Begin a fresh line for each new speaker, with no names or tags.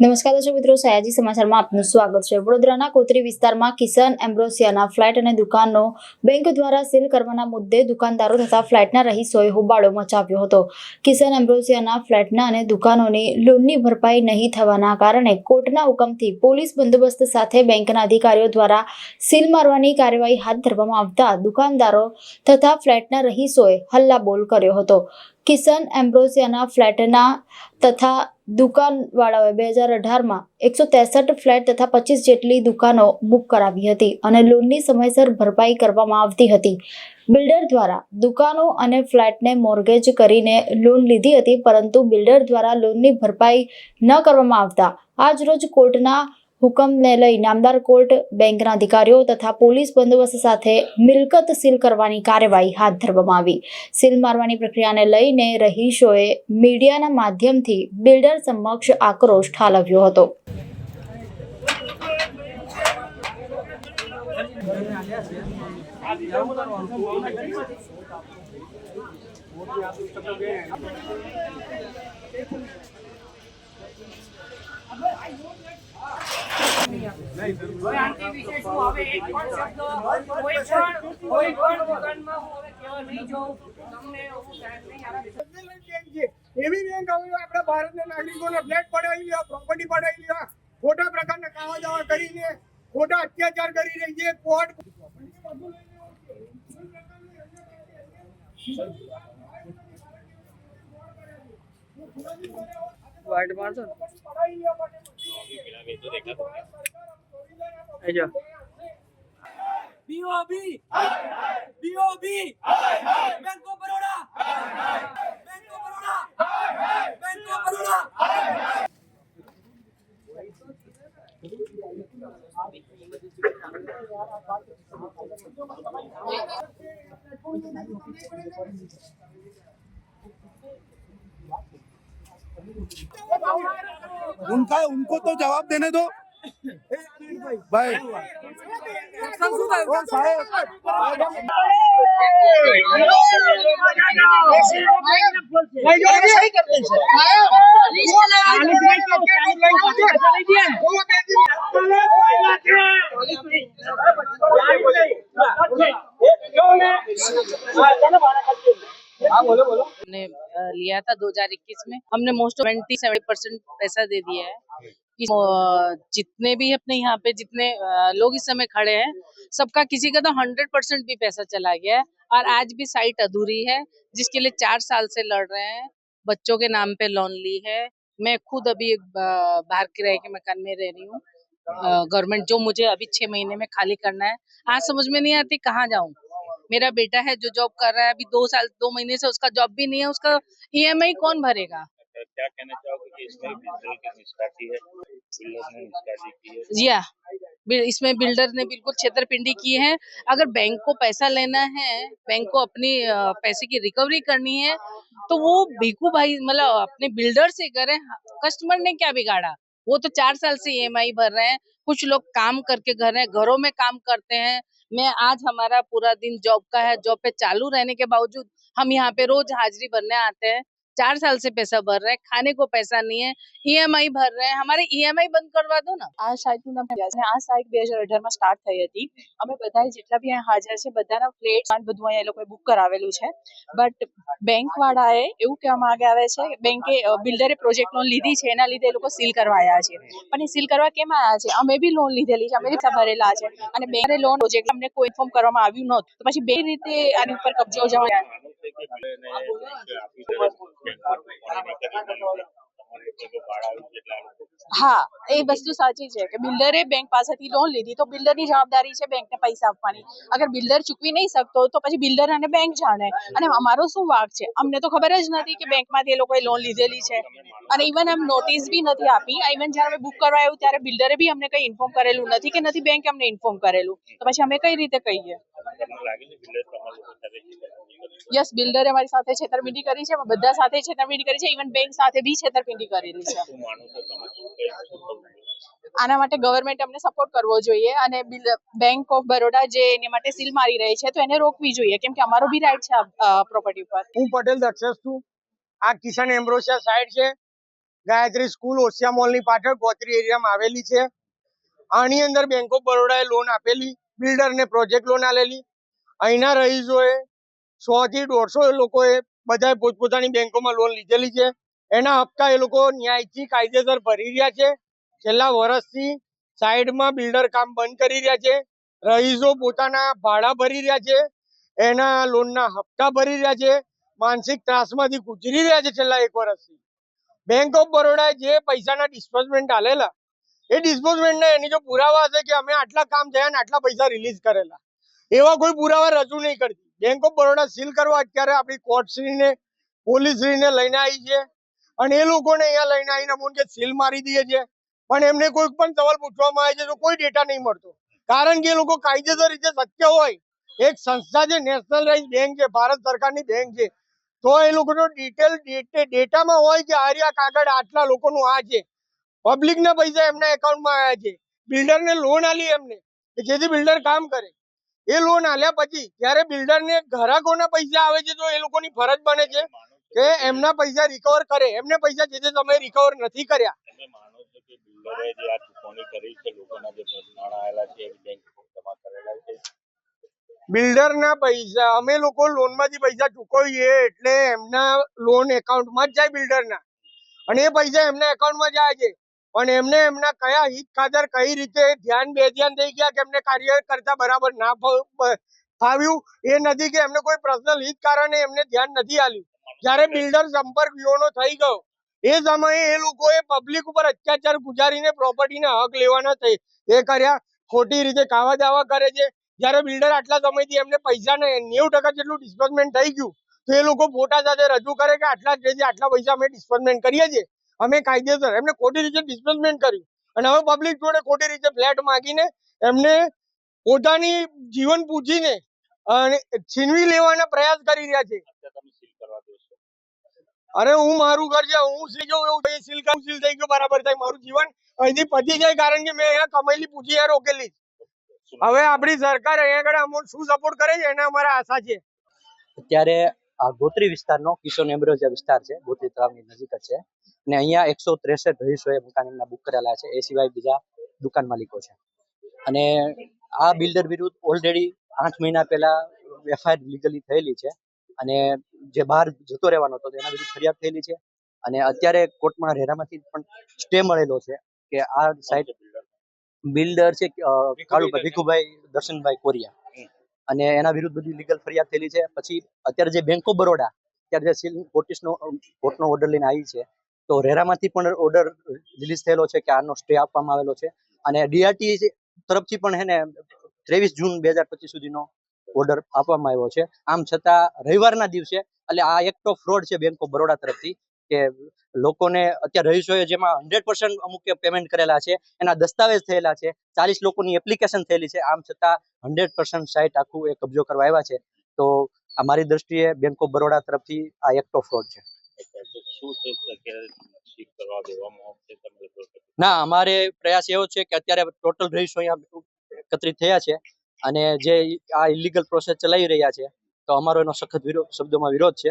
નમસ્કાર દર્શક મિત્રો સયાજી સમાચારમાં આપનું સ્વાગત છે વડોદરાના કોતરી વિસ્તારમાં કિશન એમ્બ્રોસિયાના ફ્લેટ અને દુકાનો બેંક દ્વારા સીલ કરવાના મુદ્દે દુકાનદારો તથા ફ્લેટના રહીશોએ હોબાળો મચાવ્યો હતો કિશન એમ્બ્રોસિયાના ફ્લેટના અને દુકાનોની લોનની ભરપાઈ નહીં થવાના કારણે કોર્ટના હુકમથી પોલીસ બંદોબસ્ત સાથે બેંકના અધિકારીઓ દ્વારા સીલ મારવાની કાર્યવાહી હાથ ધરવામાં આવતા દુકાનદારો તથા ફ્લેટના રહીશોએ હલ્લાબોલ કર્યો હતો કિશન એમ્બ્રોસિયાના ફ્લેટના તથા દુકાનવાળાઓએ બે હજાર અઢારમાં એકસો ત્રેસઠ ફ્લેટ તથા પચીસ જેટલી દુકાનો બુક કરાવી હતી અને લોનની સમયસર ભરપાઈ કરવામાં આવતી હતી બિલ્ડર દ્વારા દુકાનો અને ફ્લેટને મોર્ગેજ કરીને લોન લીધી હતી પરંતુ બિલ્ડર દ્વારા લોનની ભરપાઈ ન કરવામાં આવતા આજરોજ કોર્ટના હુકમને લઈ નામદાર કોર્ટ બેંકના અધિકારીઓ તથા પોલીસ બંદોબસ્ત સાથે મિલકત સીલ કરવાની કાર્યવાહી હાથ ધરવામાં આવી સીલ મારવાની પ્રક્રિયાને લઈને રહીશોએ મીડિયાના માધ્યમથી બિલ્ડર સમક્ષ આક્રોશ ઠાલવ્યો હતો
એવી
બેંક હવે આપણા ભારતના નાગરિકોને ફ્લેટ પડાવી લેવા પ્રોપર્ટી પડાવી લેવા ખોટા પ્રકારના કાવા દાવા કરીને ખોટા અત્યાચાર કરી રહી છે કોર્ટ
વાઇટ મારજો
BOB! BOB! Bank of Baroda! Bank of Baroda! Bank of Baroda!
उनका उनको तो जवाब देने दो भाई ओ साहेब
हमने लिया था 2021 में हमने मोस्ट ट्वेंटी सेवेंटी परसेंट पैसा दे दिया है कि जितने भी अपने यहाँ पे जितने लोग इस समय खड़े हैं सबका किसी का तो हंड्रेड परसेंट भी पैसा चला गया है और आज भी साइट अधूरी है जिसके लिए चार साल से लड़ रहे हैं बच्चों के नाम पे लोन ली है मैं खुद अभी एक बाहर किराए के मकान में रह रही हूँ गवर्नमेंट जो मुझे अभी छह महीने में खाली करना है आज समझ में नहीं आती कहाँ जाऊँ मेरा बेटा है जो जॉब कर रहा है अभी दो साल दो महीने से उसका जॉब भी नहीं है उसका ईएमआई e कौन भरेगा अच्छा,
क्या कहना चाहोगे हाँ।
इसमें बिल्डर ने बिल्कुल छेतरपिंडी की है अगर बैंक को पैसा लेना है बैंक को अपनी पैसे की रिकवरी करनी है तो वो भीकू भाई मतलब अपने बिल्डर से करे कस्टमर ने क्या बिगाड़ा वो तो चार साल से ई e भर रहे हैं कुछ लोग काम करके घर है घरों में काम करते हैं मैं आज हमारा पूरा दिन जॉब का है जॉब पे चालू रहने के बावजूद हम यहाँ पे रोज हाजिरी भरने आते हैं चार साल से पैसा भर रहे हैं खाने को पैसा नहीं है ईएमआई भर रहे हैं हमारे ईएमआई બંધ કરવા દો ને
આ સાઇટનું નામ વ્યાસ અને આ સાઇટ બે હજાર અઢારમાં સ્ટાર્ટ થઈ હતી અમે બધાએ જેટલા બી અહીંયા હાજર છે બધાના ફ્લેટ અને બધું અહીંયા એ લોકોએ બુક કરાવેલું છે બટ બેંક વાળાએ એવું કહેવામાં આગે આવે છે કે બેંકે બિલ્ડરે પ્રોજેક્ટ લોન લીધી છે એના લીધે એ લોકો સીલ કરવા આવ્યા છે પણ એ સીલ કરવા કેમ આવ્યા છે અમે બી લોન લીધેલી છે અમે બી પૈસા ભરેલા છે અને બેંકે લોન પ્રોજેક્ટ અમને કોઈ ઇન્ફોર્મ કરવામાં આવ્યું નહોતું તો પછી બે રીતે આની ઉપર કબજો જવા હા એ વસ્તુ સાચી છે કે બિલ્ડરે બેંક પાસેથી લોન લીધી તો બિલ્ડરની જવાબદારી છે બેંકને પૈસા આપવાની અગર બિલ્ડર ચૂકવી નહીં શકતો તો પછી બિલ્ડર અને બેંક જાણે અને અમારો શું વાક છે અમને તો ખબર જ નથી કે બેંકમાંથી એ લોકોએ લોન લીધેલી છે અને ઇવન આમ નોટિસ બી નથી આપી ઇવન જ્યારે અમે બુક કરવા આવ્યું ત્યારે બિલ્ડરે બી અમને કંઈ ઇન્ફોર્મ કરેલું નથી કે નથી બેંક અમને ઇન્ફોર્મ કરેલું તો પછી અમે કઈ રીતે કહીએ યસ બિલ્ડરે અમારી સાથે છેતરપિંડી કરી છે બધા સાથે છેતરપિંડી કરી છે ઇવન બેંક સાથે બી છેતરપિંડી કરેલી છે આના માટે ગવર્મેન્ટ અમને સપોર્ટ કરવો જોઈએ અને બેંક ઓફ બરોડા જે એની માટે સીલ મારી રહી છે તો એને રોકવી જોઈએ કેમ કે અમારો બી રાઈટ છે પ્રોપર્ટી ઉપર
હું પટેલ દક્ષસ છું આ કિશન એમ્બ્રોસિયા સાઈડ છે
ગાયત્રી સ્કૂલ ઓસિયા ની પાછળ ગોત્રી એરિયામાં આવેલી છે આની અંદર બેંક ઓફ બરોડાએ લોન આપેલી બિલ્ડરને પ્રોજેક્ટ લોન આલેલી અહીંના રહીશોએ સોથી દોઢસો લોકોએ બધાએ પોતપોતાની બેંકોમાં લોન લીધેલી છે એના હપ્તા એ લોકો ન્યાયથી કાયદેસર ભરી રહ્યા છે છેલ્લા વર્ષથી સાઈડમાં બિલ્ડર કામ બંધ કરી રહ્યા છે રહીશો પોતાના ભાડા ભરી રહ્યા છે એના લોનના હપ્તા ભરી રહ્યા છે માનસિક ત્રાસમાંથી ગુજરી રહ્યા છે છેલ્લા એક વર્ષથી બેંક ઓફ બરોડાએ જે પૈસાના ડિસ્પર્સમેન્ટ આલેલા એ ડિસ્પોઝમેન્ટના એની જો પુરાવા હશે કે અમે આટલા કામ થયા ને આટલા પૈસા રિલીઝ કરેલા એવા કોઈ પુરાવા રજૂ નહીં કરતી બેંક ઓફ બરોડા સીલ કરવા અત્યારે આપણી કોર્ટશ્રીને પોલીસશ્રીને લઈને આવી છે અને એ લોકોને અહીંયા લઈને આવીને કે સીલ મારી દઈએ છે પણ એમને કોઈ પણ સવાલ પૂછવામાં આવે છે તો કોઈ ડેટા નહીં મળતો કારણ કે એ લોકો કાયદેસર રીતે શક્ય હોય એક સંસ્થા છે નેશનલાઇઝ બેંક છે ભારત સરકારની બેંક છે તો એ લોકોનો ડિટેલ ડેટામાં હોય કે આર્યા કાગળ આટલા લોકોનું આ છે પબ્લિક ના પૈસા એમના એકાઉન્ટમાં આવ્યા છે બિલ્ડર ને લોન આલી એમને જેથી બિલ્ડર કામ કરે એ લોન આલ્યા પછી જયારે બિલ્ડર ને ગ્રાહકોના પૈસા આવે છે તો એ લોકોની ફરજ બને છે કે એમના પૈસા રિકવર કરે એમને પૈસા જે તમે રિકવર નથી કર્યા
બિલ્ડર
ના પૈસા અમે લોકો લોન માંથી પૈસા ચૂકવીએ એટલે એમના લોન એકાઉન્ટમાં જ જાય બિલ્ડર ના અને એ પૈસા એમના એકાઉન્ટમાં જાય છે પણ એમને એમના કયા હિત ખાતર કઈ રીતે ધ્યાન બે ધ્યાન થઈ ગયા કે એમને કાર્ય કરતા બરાબર ના ફાવ્યું એ નથી કે એમને કોઈ પર્સનલ હિત કારણે એમને ધ્યાન નથી આપ્યું જ્યારે બિલ્ડર સંપર્ક યોનો થઈ ગયો એ સમયે એ લોકોએ પબ્લિક ઉપર અત્યાચાર ગુજારીને પ્રોપર્ટીના હક લેવાના થઈ એ કર્યા ખોટી રીતે કાવા દાવા કરે છે જ્યારે બિલ્ડર આટલા સમયથી એમને પૈસાને નેવું ટકા જેટલું ડિસ્પોઝમેન્ટ થઈ ગયું તો એ લોકો ફોટા સાથે રજૂ કરે કે આટલા જ આટલા પૈસા અમે ડિસ્પોઝમેન્ટ કરીએ છીએ અમે કાયદેસર એમને ખોટી રીતે ડિસ્પ્લેસમેન્ટ કર્યું અને હવે પબ્લિક જોડે ખોટી રીતે ફ્લેટ માગીને એમને પોતાની જીવન પૂછીને અને છીનવી લેવાના પ્રયાસ કરી રહ્યા છે અરે હું મારું ઘર છે હું સીલ ગયો એવું થઈ સીલ કરું સીલ થઈ ગયું બરાબર થાય મારું જીવન અહીંથી પતી જાય કારણ કે મેં અહીંયા કમાયેલી પૂછી યાર રોકેલી હવે આપણી સરકાર અહીંયા આગળ અમને શું સપોર્ટ કરે છે એને અમારા આશા છે
અત્યારે ગોત્રી વિસ્તારનો કિશોર નેમ્બ્રોજા વિસ્તાર છે ગોત્રી તળાવની નજીક જ છે અને અહીંયા એકસો ત્રેસઠ રહીશોએ મકાનના બુક કરેલા છે એ સિવાય બીજા દુકાન માલિકો છે અને આ બિલ્ડર વિરુદ્ધ ઓલરેડી આઠ મહિના પહેલા એફઆઈઆર લીગલી થયેલી છે અને જે બહાર જતો રહેવાનો હતો તેના વિરુદ્ધ ફરિયાદ થયેલી છે અને અત્યારે કોર્ટમાં રહેરામાંથી પણ સ્ટે મળેલો છે કે આ સાઇટ બિલ્ડર છે ભીખુભાઈ દર્શનભાઈ કોરિયા અને એના વિરુદ્ધ બધી લીગલ ફરિયાદ થયેલી છે પછી અત્યારે જે બેંક ઓફ બરોડા અત્યારે જે કોર્ટિસનો કોર્ટનો ઓર્ડર લઈને આવી છે તો રેરામાંથી પણ ઓર્ડર રિલીઝ થયેલો છે કે આનો સ્ટે આપવામાં આવેલો છે અને ડીઆરટી તરફથી પણ હેને ત્રેવીસ જૂન બે હજાર પચીસ સુધીનો ઓર્ડર આપવામાં આવ્યો છે આમ છતાં રવિવારના દિવસે એટલે આ એક તો ફ્રોડ છે બેંક ઓફ બરોડા તરફથી કે લોકોને અત્યારે રહીશોએ જેમાં હંડ્રેડ પર્સન્ટ અમુક પેમેન્ટ કરેલા છે એના દસ્તાવેજ થયેલા છે ચાલીસ લોકોની એપ્લિકેશન થયેલી છે આમ છતાં હંડ્રેડ પર્સન્ટ સાઇટ આખું એ કબજો કરવા આવ્યા છે તો આ મારી દ્રષ્ટિએ બેંક ઓફ બરોડા તરફથી આ એક તો ફ્રોડ છે ના અમારે પ્રયાસ એવો છે કે અત્યારે ટોટલ રહીશો અહીંયા એકત્રિત થયા છે અને જે આ ઇલીગલ પ્રોસેસ ચલાવી રહ્યા છે તો અમારો એનો સખત વિરોધ શબ્દોમાં વિરોધ છે